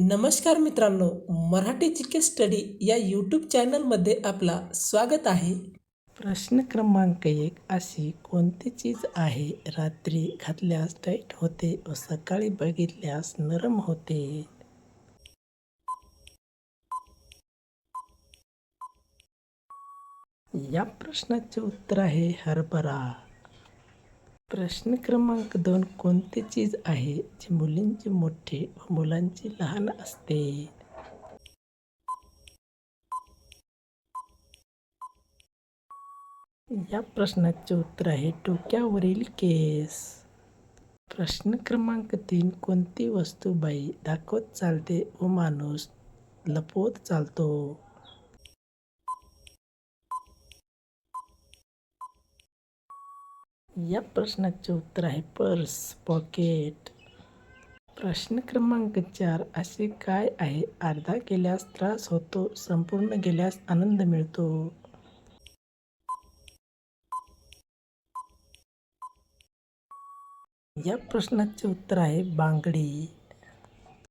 नमस्कार मित्रांनो मराठी के स्टडी या यूट्यूब चॅनलमध्ये आपला स्वागत आहे. प्रश्न क्रमांक एक अशी कोणती चीज आहे? रात्री घातल्यास टाईट होते व सकाळी बघितल्यास नरम होते. या प्रश्नाचे उत्तर आहे हरभरा. प्रश्न क्रमांक दोन कोणती चीज आहे जी मुलींची मोठी व मुलांची लहान असते? या प्रश्नाचे उत्तर आहे डोक्यावरील केस. प्रश्न क्रमांक तीन कोणती वस्तू बाई दाखवत चालते व माणूस लपवत चालतो? या प्रश्नाचे उत्तर आहे पर्स पॉकेट. प्रश्न क्रमांक चार असे काय आहे? अर्धा केल्यास त्रास होतो संपूर्ण गेल्यास आनंद मिळतो. या प्रश्नाचे उत्तर आहे बांगडी.